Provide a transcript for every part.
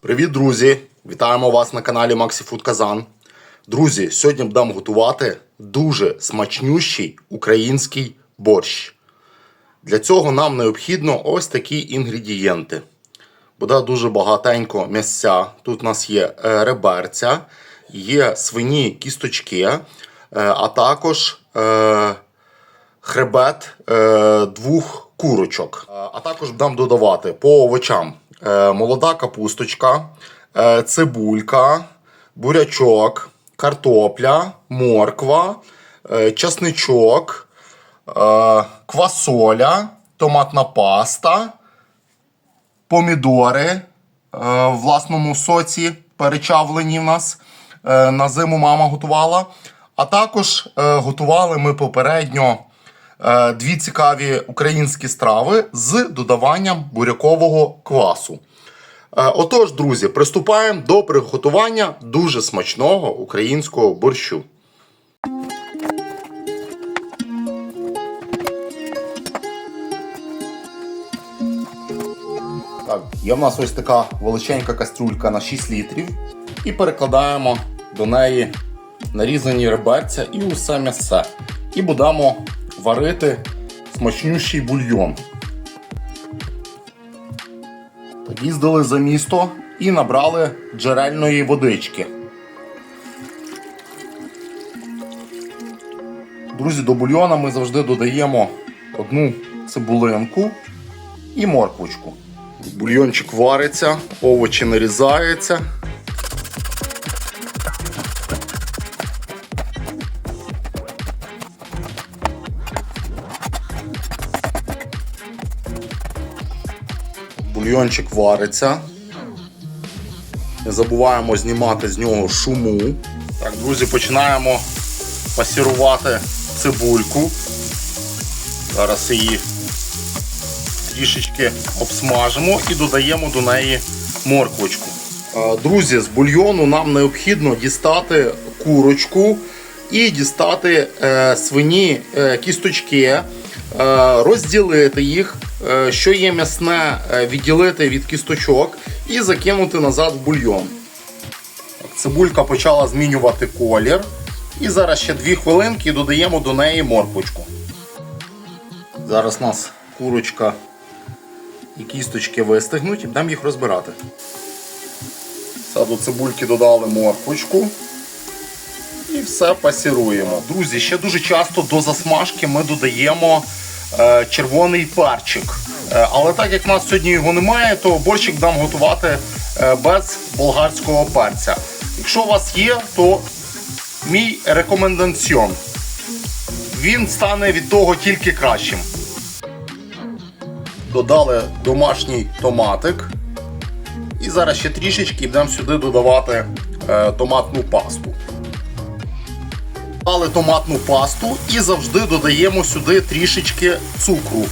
Привіт, друзі! Вітаємо вас на каналі MaxiFood Казан. Друзі, сьогодні будемо готувати дуже смачнющий український борщ. Для цього нам необхідно ось такі інгредієнти. Буде дуже багатенько м'ясця. Тут у нас є реберця, є свині кісточки, а також е, хребет е, двох курочок. Е, А також будемо додавати по овочам е, молода капусточка, е, цибулька, бурячок, картопля, морква, е, часничок, е, квасоля, томатна паста, помідори е, в власному соці перечавлені в нас. Е, на зиму мама готувала. А також е, готували ми попередньо е, дві цікаві українські страви з додаванням бурякового квасу. Е, Отож, друзі, приступаємо до приготування дуже смачного українського борщу. Так, є в нас ось така величенька кастрюлька на 6 літрів. І перекладаємо до неї нарізані реберця і усе м'ясе. І будемо варити смачнющий бульйон. Їздили за місто і набрали джерельної водички. Друзі, до бульйона ми завжди додаємо одну цибулинку і морквочку. Бульйончик вариться, овочі нарізаються. Бульйончик вариться. Не забуваємо знімати з нього шуму. Так, друзі, починаємо пасірувати цибульку. Зараз її трішечки обсмажимо і додаємо до неї морквочку. Е, Друзі, з бульйону нам необхідно дістати курочку і дістати е, свині е, кісточки, розділити їх, що є м'ясне, е, відділити від кісточок і закинути назад в бульйон. Цибулька почала змінювати колір. І зараз ще 2 хвилинки додаємо до неї морквочку. Зараз у нас курочка і кісточки вистигнуть і будемо їх розбирати. До цибульки додали морквочку. І все пасіруємо. Друзі, ще дуже часто до засмажки ми додаємо е, червоний перчик. Е, але так як в нас сьогодні його немає, то борщик будемо готувати е, без болгарського перця. Якщо у вас є, то мій рекомендаціон. Він стане від того тільки кращим. Додали домашній томатик. І зараз ще трішечки будемо сюди додавати е, томатну пасту. Додали томатну пасту і завжди додаємо сюди трішечки цукру.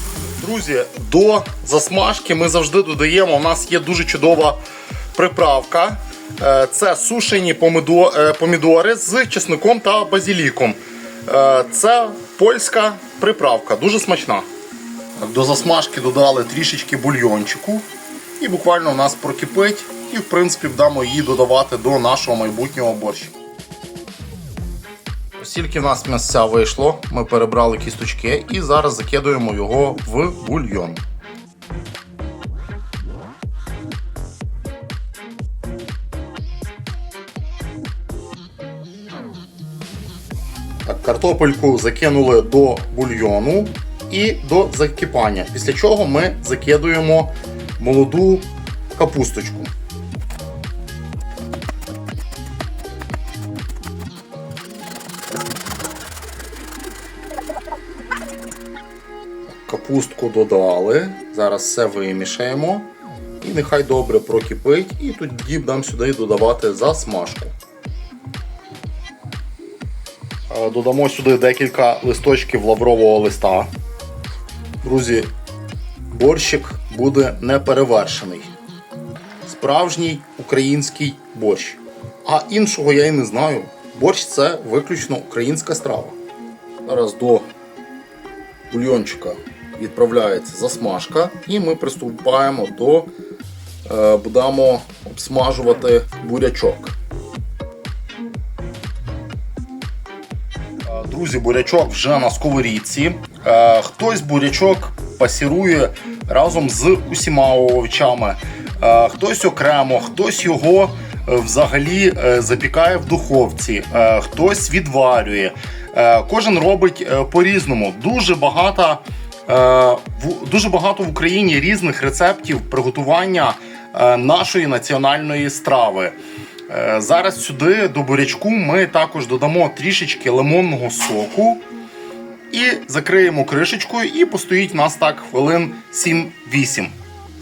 Друзі, до засмажки ми завжди додаємо. У нас є дуже чудова приправка. Е, Це сушені е, помідори з чесником та базіліком. Е, Це польська приправка, дуже смачна. До засмажки додали трішечки бульйончику. І буквально у нас прокипить. І в принципі будемо її додавати до нашого майбутнього борщу. Ось тільки в нас м'ясця вийшло, ми перебрали кісточки і зараз закидуємо його в бульйон. Так, картопельку закинули до бульйону і до закипання. Після чого ми закидуємо молоду капусточку. Капустку додали. Зараз все вимішаємо. І нехай добре прокипить. І тоді будемо сюди додавати засмажку. Е, Додамо сюди декілька листочків лаврового листа. Друзі, борщик буде неперевершений. Справжній український борщ. А іншого я і не знаю. Борщ це виключно українська страва. Зараз до бульйончика відправляється засмажка, і ми приступаємо до е, будемо обсмажувати бурячок. Е, Друзі, бурячок вже на сковорідці. Е, Хтось бурячок пасірує разом з усіма овочами, хтось окремо, хтось його взагалі запікає в духовці, хтось відварює. Кожен робить по-різному. Дуже багато, дуже багато в Україні різних рецептів приготування е, нашої національної страви. Е, Зараз сюди до бурячку ми також додамо трішечки лимонного соку і закриємо кришечкою, і постоїть у нас так хвилин 7-8.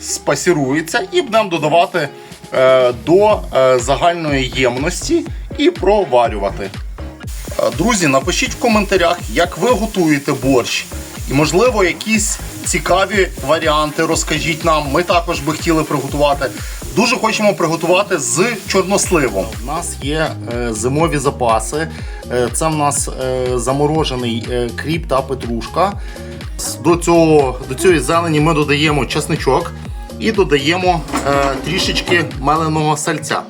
Спасірується і будемо додавати е, до е, загальної ємності і проварювати. Е, Друзі, напишіть в коментарях, як ви готуєте борщ. І, можливо, якісь цікаві варіанти розкажіть нам. Ми також би хотіли приготувати. Дуже хочемо приготувати з чорносливом. У нас є е, зимові запаси. Е, це в нас е, заморожений е, кріп та петрушка. До, цього, до цієї зелені ми додаємо чесничок і додаємо е, трішечки меленого сальця.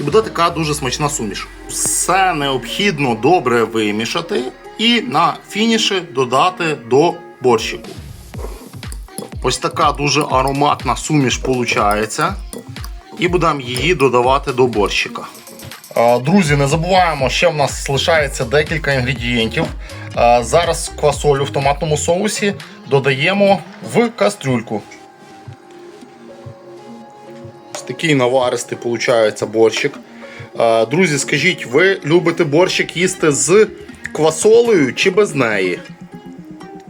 І буде така дуже смачна суміш. Все необхідно добре вимішати і на фініші додати до борщику. Ось така дуже ароматна суміш виходить. І будемо її додавати до борщика. Друзі, не забуваємо, ще в нас лишається декілька інгредієнтів. Зараз квасолю в томатному соусі додаємо в кастрюльку. Ось такий наваристий виходить борщик. Друзі, скажіть, ви любите борщик їсти з квасолею чи без неї?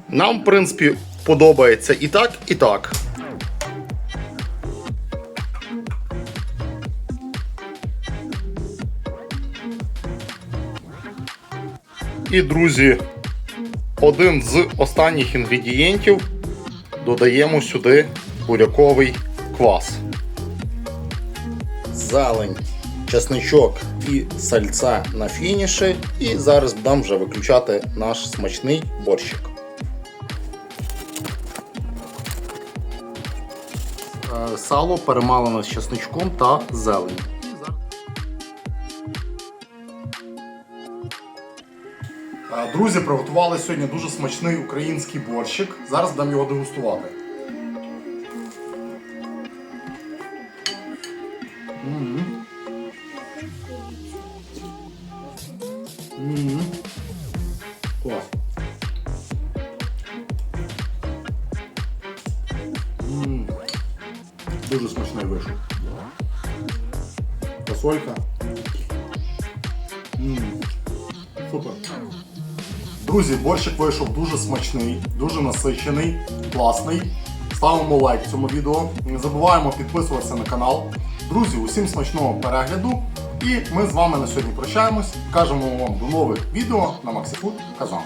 Нам, в принципі, подобається і так, і так. І, друзі, один з останніх інгредієнтів додаємо сюди буряковий квас зелень, чесничок і сальця на фініші. І зараз будемо вже виключати наш смачний борщик. Е, Сало перемалене з чесничком та зеленню. Е, Друзі, приготували сьогодні дуже смачний український борщик. Зараз будемо його дегустувати. Клас. Дуже смачний вийшов. Фасолька. Супер. Друзі, борщик вийшов дуже смачний, дуже насичений, класний. Ставимо лайк цьому відео. Не забуваємо підписуватися на канал. Друзі, усім смачного перегляду. І ми з вами на сьогодні прощаємось. Кажемо вам до нових відео на MaxiFood Казан.